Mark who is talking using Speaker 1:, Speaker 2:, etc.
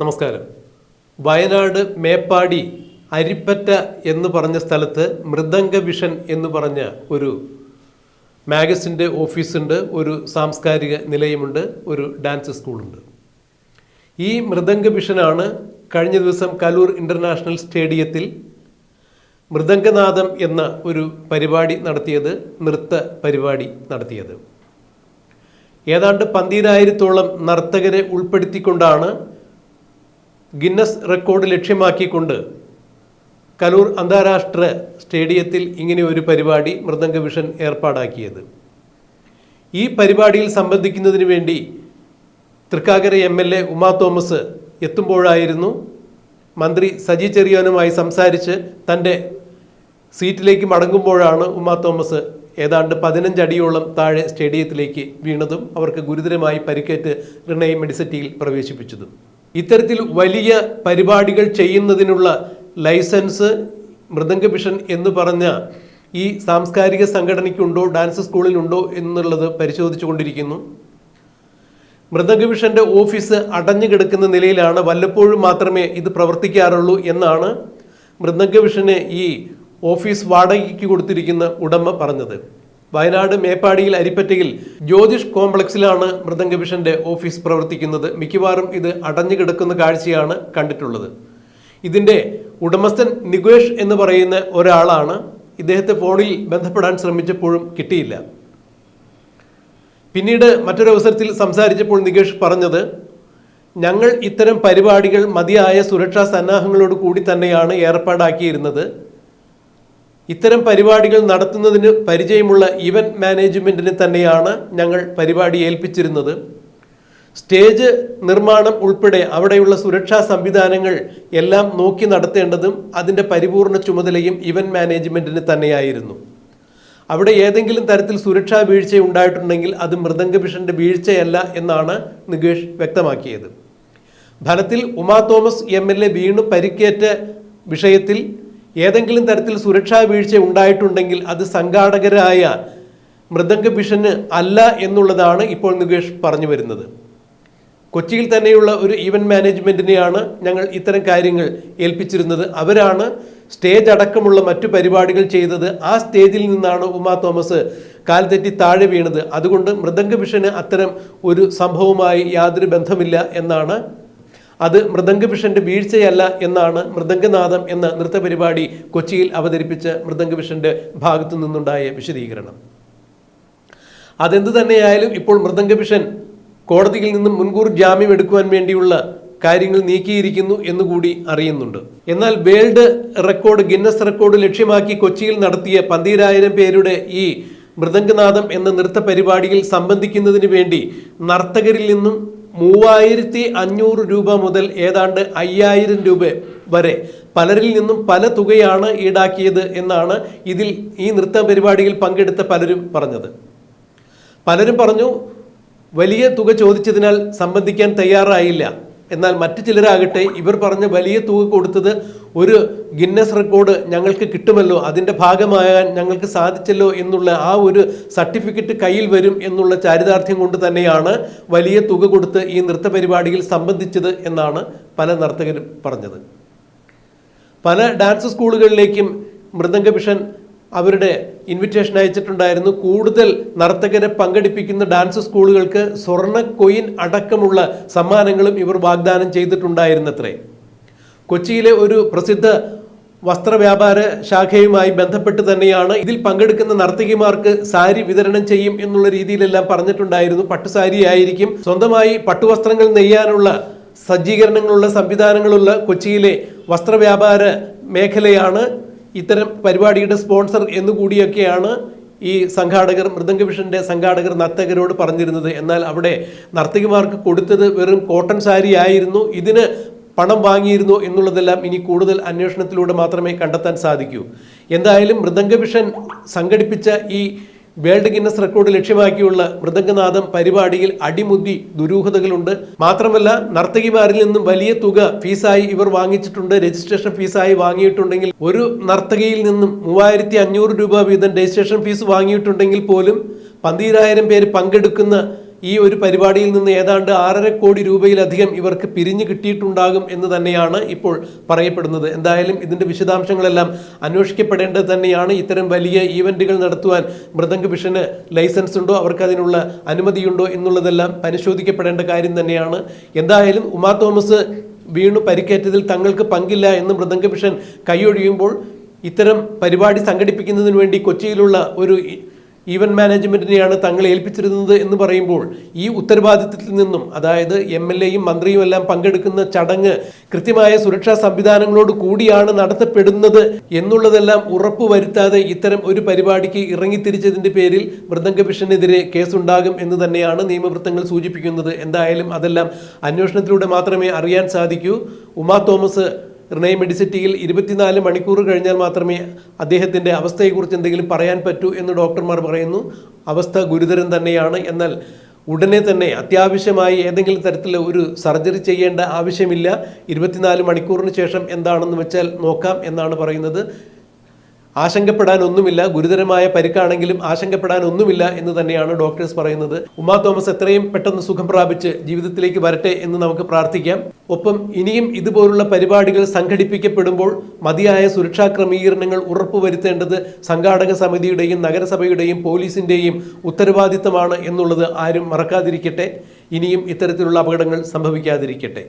Speaker 1: നമസ്കാരം. വയനാട് മേപ്പാടി അരിപ്പറ്റ എന്ന് പറഞ്ഞ സ്ഥലത്ത് മൃദംഗ വിഷൻ എന്ന് പറഞ്ഞ ഒരു മാഗസിന്റെ ഓഫീസുണ്ട് ഒരു സാംസ്കാരിക നിലയമുണ്ട് ഒരു ഡാൻസ് സ്കൂളുണ്ട്. ഈ മൃദംഗ വിഷനാണ് കഴിഞ്ഞ ദിവസം കലൂർ ഇന്റർനാഷണൽ സ്റ്റേഡിയത്തിൽ മൃദംഗനാഥം എന്ന ഒരു പരിപാടി നടത്തിയത് നൃത്ത പരിപാടി നടത്തിയത്. ഏതാണ്ട് പന്തീരായിരത്തോളം നർത്തകരെ ഉൾപ്പെടുത്തിക്കൊണ്ടാണ് ഗിന്നസ് റെക്കോർഡ് ലക്ഷ്യമാക്കിക്കൊണ്ട് കലൂർ അന്താരാഷ്ട്ര സ്റ്റേഡിയത്തിൽ ഇങ്ങനെ ഒരു പരിപാടി മൃദംഗ വിഷൻ ഏർപ്പാടാക്കിയത്. ഈ പരിപാടിയിൽ സംബന്ധിക്കുന്നതിന് വേണ്ടി Thrikkakara M L A Uma Thomas എത്തുമ്പോഴായിരുന്നു മന്ത്രി സജി ചെറിയാനുമായി സംസാരിച്ച് തന്റെ സീറ്റിലേക്ക് മടങ്ങുമ്പോഴാണ് ഉമാ തോമസ് ഏതാണ്ട് പതിനഞ്ചടിയോളം താഴെ സ്റ്റേഡിയത്തിലേക്ക് വീണതും അവർക്ക് ഗുരുതരമായി പരിക്കേറ്റ് റിണയ മെഡിസിറ്റിയിൽ പ്രവേശിപ്പിച്ചതും. ഇത്തരത്തിൽ വലിയ പരിപാടികൾ ചെയ്യുന്നതിനുള്ള ലൈസൻസ് മൃദംഗ മിഷൻ എന്ന് പറഞ്ഞ ഈ സാംസ്കാരിക സംഘടനയ്ക്കുണ്ടോ ഡാൻസ് സ്കൂളിനുണ്ടോ എന്നുള്ളത് പരിശോധിച്ചുകൊണ്ടിരിക്കുന്നു. മൃദംഗ മിഷന്റെ ഓഫീസ് അടഞ്ഞു കിടക്കുന്ന നിലയിലാണ് വല്ലപ്പോഴും മാത്രമേ ഇത് പ്രവർത്തിക്കാറുള്ളൂ എന്നാണ് മൃദംഗ മിഷന് ഈ ഓഫീസ് വാടകയ്ക്ക് കൊടുത്തിരിക്കുന്ന ഉടമ പറഞ്ഞത്. വയനാട് മേപ്പാടിയിൽ അരിപ്പറ്റയിൽ ജ്യോതിഷ് കോംപ്ലക്സിലാണ് മൃദംഗ വിഷന്റെ ഓഫീസ് പ്രവർത്തിക്കുന്നത്. മിക്കവാറും ഇത് അടഞ്ഞു കിടക്കുന്ന കാഴ്ചയാണ് കണ്ടിട്ടുള്ളത്. ഇതിന്റെ ഉടമസ്ഥൻ നികേഷ് എന്ന് പറയുന്ന ഒരാളാണ്. ഇദ്ദേഹത്തെ ഫോണിൽ ബന്ധപ്പെടാൻ ശ്രമിച്ചപ്പോഴും കിട്ടിയില്ല. പിന്നീട് മറ്റൊരവസരത്തിൽ സംസാരിച്ചപ്പോൾ നികേഷ് പറഞ്ഞത് ഞങ്ങൾ ഇത്തരം പരിപാടികൾ മതിയായ സുരക്ഷാ സന്നാഹങ്ങളോട് കൂടി തന്നെയാണ് ഏർപ്പാടാക്കിയിരുന്നത്. ഇത്തരം പരിപാടികൾ നടത്തുന്നതിന് പരിചയമുള്ള ഇവന്റ് മാനേജ്മെന്റിന് തന്നെയാണ് ഞങ്ങൾ പരിപാടി ഏൽപ്പിച്ചിരുന്നത്. സ്റ്റേജ് നിർമ്മാണം ഉൾപ്പെടെ അവിടെയുള്ള സുരക്ഷാ സംവിധാനങ്ങൾ എല്ലാം നോക്കി നടത്തേണ്ടതും അതിന്റെ പരിപൂർണ ചുമതലയും ഇവന്റ് മാനേജ്മെന്റിന് തന്നെയായിരുന്നു. അവിടെ ഏതെങ്കിലും തരത്തിൽ സുരക്ഷാ വീഴ്ച ഉണ്ടായിട്ടുണ്ടെങ്കിൽ അത് മൃദംഗ വിഷന്റെ വീഴ്ചയല്ല എന്നാണ് നികേഷ് വ്യക്തമാക്കിയത്. ഫലത്തിൽ Uma Thomas M L A വീണു പരിക്കേറ്റ വിഷയത്തിൽ ഏതെങ്കിലും തരത്തിൽ സുരക്ഷാ വീഴ്ച ഉണ്ടായിട്ടുണ്ടെങ്കിൽ അത് സംഘാടകരായ മൃദംഗ ഭിഷന് അല്ല എന്നുള്ളതാണ് ഇപ്പോൾ നികേഷ് പറഞ്ഞു വരുന്നത്. കൊച്ചിയിൽ തന്നെയുള്ള ഒരു ഈവന്റ് മാനേജ്മെന്റിനെയാണ് ഞങ്ങൾ ഇത്തരം കാര്യങ്ങൾ ഏൽപ്പിച്ചിരുന്നത്. അവരാണ് സ്റ്റേജ് അടക്കമുള്ള മറ്റു പരിപാടികൾ ചെയ്തത്. ആ സ്റ്റേജിൽ നിന്നാണ് ഉമാ തോമസ് കാൽ തെറ്റി താഴെ വീണത്. അതുകൊണ്ട് മൃദംഗ ഭിഷന് അത്തരം ഒരു സംഭവവുമായി യാതൊരു ബന്ധമില്ല എന്നാണ് അത് മൃദംഗ വിഷന്റെ വീഴ്ചയല്ല എന്നാണ് മൃദംഗനാഥം എന്ന നൃത്ത പരിപാടി കൊച്ചിയിൽ അവതരിപ്പിച്ച മൃദംഗ വിഷന്റെ ഭാഗത്തു നിന്നുണ്ടായ വിശദീകരണം. അതെന്ത് തന്നെയായാലും ഇപ്പോൾ മൃദംഗ വിഷൻ കോടതിയിൽ നിന്നും മുൻകൂർ ജാമ്യം എടുക്കുവാൻ വേണ്ടിയുള്ള കാര്യങ്ങൾ നീക്കിയിരിക്കുന്നു എന്നുകൂടി അറിയുന്നുണ്ട്. എന്നാൽ വേൾഡ് റെക്കോർഡ് ഗിന്നസ് റെക്കോർഡ് ലക്ഷ്യമാക്കി കൊച്ചിയിൽ നടത്തിയ പന്തീരായിരം പേരുടെ ഈ മൃദംഗനാഥം എന്ന നൃത്ത പരിപാടിയിൽ സംബന്ധിക്കുന്നതിന് വേണ്ടി നർത്തകരിൽ നിന്നും മൂവായിരത്തി അഞ്ഞൂറ് രൂപ മുതൽ ഏതാണ്ട് അയ്യായിരം രൂപ വരെ പലരിൽ നിന്നും പല തുകയാണ് ഈടാക്കിയത് എന്നാണ് ഇതിൽ ഈ നൃത്ത പരിപാടിയിൽ പങ്കെടുത്ത പലരും പറഞ്ഞത്. പലരും പറഞ്ഞു വലിയ തുക ചോദിച്ചതിനാൽ സംബന്ധിക്കാൻ തയ്യാറായില്ല. എന്നാൽ മറ്റു ചിലരാകട്ടെ ഇവർ പറഞ്ഞ വലിയ തുക കൊടുത്തത് ഒരു ഗിന്നസ് റെക്കോർഡ് ഞങ്ങൾക്ക് കിട്ടുമല്ലോ അതിന്റെ ഭാഗമാകാൻ ഞങ്ങൾക്ക് സാധിച്ചല്ലോ എന്നുള്ള ആ ഒരു സർട്ടിഫിക്കറ്റ് കയ്യിൽ വരും എന്നുള്ള ചാരിതാർത്ഥ്യം കൊണ്ട് തന്നെയാണ് വലിയ തുക കൊടുത്ത് ഈ നൃത്ത പരിപാടിയിൽ സംബന്ധിച്ചത് എന്നാണ് പല നർത്തകരും പറഞ്ഞത്. പല ഡാൻസ് സ്കൂളുകളിലേക്കും മൃദംഗ വിഷൻ അവരുടെ ഇൻവിറ്റേഷൻ അയച്ചിട്ടുണ്ടായിരുന്നു. കൂടുതൽ നർത്തകരെ പങ്കെടുപ്പിക്കുന്ന ഡാൻസ് സ്കൂളുകൾക്ക് സ്വർണ കൊയിൻ അടക്കമുള്ള സമ്മാനങ്ങളും ഇവർ വാഗ്ദാനം ചെയ്തിട്ടുണ്ടായിരുന്നത്രേ. കൊച്ചിയിലെ ഒരു പ്രസിദ്ധ വസ്ത്രവ്യാപാര ശാഖയുമായി ബന്ധപ്പെട്ട് തന്നെയാണ് ഇതിൽ പങ്കെടുക്കുന്ന നർത്തകിമാർക്ക് സാരി വിതരണം ചെയ്യും എന്നുള്ള രീതിയിലെല്ലാം പറഞ്ഞിട്ടുണ്ടായിരുന്നു. പട്ടുസാരി ആയിരിക്കും സ്വന്തമായി പട്ടുവസ്ത്രങ്ങൾ നെയ്യാനുള്ള സജ്ജീകരണങ്ങളുള്ള സംവിധാനങ്ങളുള്ള കൊച്ചിയിലെ വസ്ത്രവ്യാപാര മേഖലയാണ് ഇത്തരം പരിപാടിയുടെ സ്പോൺസർ എന്നുകൂടിയൊക്കെയാണ് ഈ സംഘാടകർ മൃദംഗ വിഷന്റെ സംഘാടകർ നർത്തകരോട് പറഞ്ഞിരുന്നത്. എന്നാൽ അവിടെ നർത്തകിമാർക്ക് കൊടുത്തത് വെറും കോട്ടൺ സാരി ആയിരുന്നു. ഇതിന് പണം വാങ്ങിയിരുന്നു എന്നുള്ളതെല്ലാം ഇനി കൂടുതൽ അന്വേഷണത്തിലൂടെ മാത്രമേ കണ്ടെത്താൻ സാധിക്കൂ. എന്തായാലും മൃദംഗ വിഷൻ സംഘടിപ്പിച്ച ഈ വേൾഡ് ഗിന്നസ് റെക്കോർഡ് ലക്ഷ്യമാക്കിയുള്ള മൃദംഗനാഥം പരിപാടിയിൽ അടിമുടി ദുരൂഹതകളുണ്ട്. മാത്രമല്ല നർത്തകിമാരിൽ നിന്നും വലിയ തുക ഫീസായി ഇവർ വാങ്ങിച്ചിട്ടുണ്ട്. രജിസ്ട്രേഷൻ ഫീസായി വാങ്ങിയിട്ടുണ്ടെങ്കിൽ ഒരു നർത്തകിയിൽ നിന്നും മൂവായിരത്തി രൂപ വീതം രജിസ്ട്രേഷൻ ഫീസ് വാങ്ങിയിട്ടുണ്ടെങ്കിൽ പോലും പന്തീരായിരം പേര് പങ്കെടുക്കുന്ന ഈ ഒരു പരിപാടിയിൽ നിന്ന് ഏതാണ്ട് ആറര കോടി രൂപയിലധികം ഇവർക്ക് പിരിഞ്ഞു കിട്ടിയിട്ടുണ്ടാകും എന്ന് തന്നെയാണ് ഇപ്പോൾ പറയപ്പെടുന്നത്. എന്തായാലും ഇതിന്റെ വിശദാംശങ്ങളെല്ലാം അന്വേഷിക്കപ്പെടേണ്ടത് തന്നെയാണ്. ഇത്തരം വലിയ ഈവന്റുകൾ നടത്തുവാൻ മൃദംഗ് വിഷന് ലൈസൻസ് ഉണ്ടോ? അവർക്ക് അതിനുള്ള അനുമതിയുണ്ടോ എന്നുള്ളതെല്ലാം പരിശോധിക്കപ്പെടേണ്ട കാര്യം തന്നെയാണ്. എന്തായാലും ഉമാ തോമസ് വീണു പരിക്കേറ്റതിൽ തങ്ങൾക്ക് പങ്കില്ല എന്ന് മൃദംഗ മിഷൻ കൈയൊഴിയുമ്പോൾ ഇത്തരം പരിപാടി സംഘടിപ്പിക്കുന്നതിന് വേണ്ടി കൊച്ചിയിലുള്ള ഒരു ഇ- മാനേജ്മെന്റിനെയാണ് തങ്ങളെ ഏൽപ്പിച്ചിരുന്നത് എന്ന് പറയുമ്പോൾ ഈ ഉത്തരവാദിത്തത്തിൽ നിന്നും അതായത് എം എൽ എയും മന്ത്രിയും എല്ലാം പങ്കെടുക്കുന്ന ചടങ്ങ് കൃത്യമായ സുരക്ഷാ സംവിധാനങ്ങളോട് കൂടിയാണ് നടത്തപ്പെടുന്നത് എന്നുള്ളതെല്ലാം ഉറപ്പുവരുത്താതെ ഇത്തരം ഒരു പരിപാടിക്ക് ഇറങ്ങിത്തിരിച്ചതിന്റെ പേരിൽ മൃദംഗ വിഷനെതിരെ കേസുണ്ടാകും എന്ന് തന്നെയാണ് നിയമവൃത്തങ്ങൾ സൂചിപ്പിക്കുന്നത്. എന്തായാലും അതെല്ലാം അന്വേഷണത്തിലൂടെ മാത്രമേ അറിയാൻ സാധിക്കൂ. ഉമാ തോമസ് റിനൈ മെഡിസിറ്റിയിൽ ഇരുപത്തിനാല് മണിക്കൂർ കഴിഞ്ഞാൽ മാത്രമേ അദ്ദേഹത്തിന്റെ അവസ്ഥയെക്കുറിച്ച് എന്തെങ്കിലും പറയാൻ പറ്റൂ എന്ന് ഡോക്ടർമാർ പറയുന്നു. അവസ്ഥ ഗുരുതരം തന്നെയാണ്. എന്നാൽ ഉടനെ തന്നെ അത്യാവശ്യമായി ഏതെങ്കിലും തരത്തിൽ ഒരു സർജറി ചെയ്യേണ്ട ആവശ്യമില്ല. ഇരുപത്തിനാല് മണിക്കൂറിന് ശേഷം എന്താണെന്ന് വെച്ചാൽ നോക്കാം എന്നാണ് പറയുന്നത്. ആശങ്കപ്പെടാൻ ഒന്നുമില്ല ഗുരുതരമായ പരിക്കാണെങ്കിലും ആശങ്കപ്പെടാനൊന്നുമില്ല എന്ന് തന്നെയാണ് ഡോക്ടേഴ്സ് പറയുന്നത്. ഉമാ തോമസ് എത്രയും പെട്ടെന്ന് സുഖം പ്രാപിച്ച് ജീവിതത്തിലേക്ക് വരട്ടെ എന്ന് നമുക്ക് പ്രാർത്ഥിക്കാം. ഒപ്പം ഇനിയും ഇതുപോലുള്ള പരിപാടികൾ സംഘടിപ്പിക്കപ്പെടുമ്പോൾ മതിയായ സുരക്ഷാ ക്രമീകരണങ്ങൾ ഉറപ്പുവരുത്തേണ്ടത് സംഘാടക സമിതിയുടെയും നഗരസഭയുടെയും പോലീസിന്റെയും ഉത്തരവാദിത്തമാണ് എന്നുള്ളത് ആരും മറക്കാതിരിക്കട്ടെ. ഇനിയും ഇത്തരത്തിലുള്ള അപകടങ്ങൾ സംഭവിക്കാതിരിക്കട്ടെ.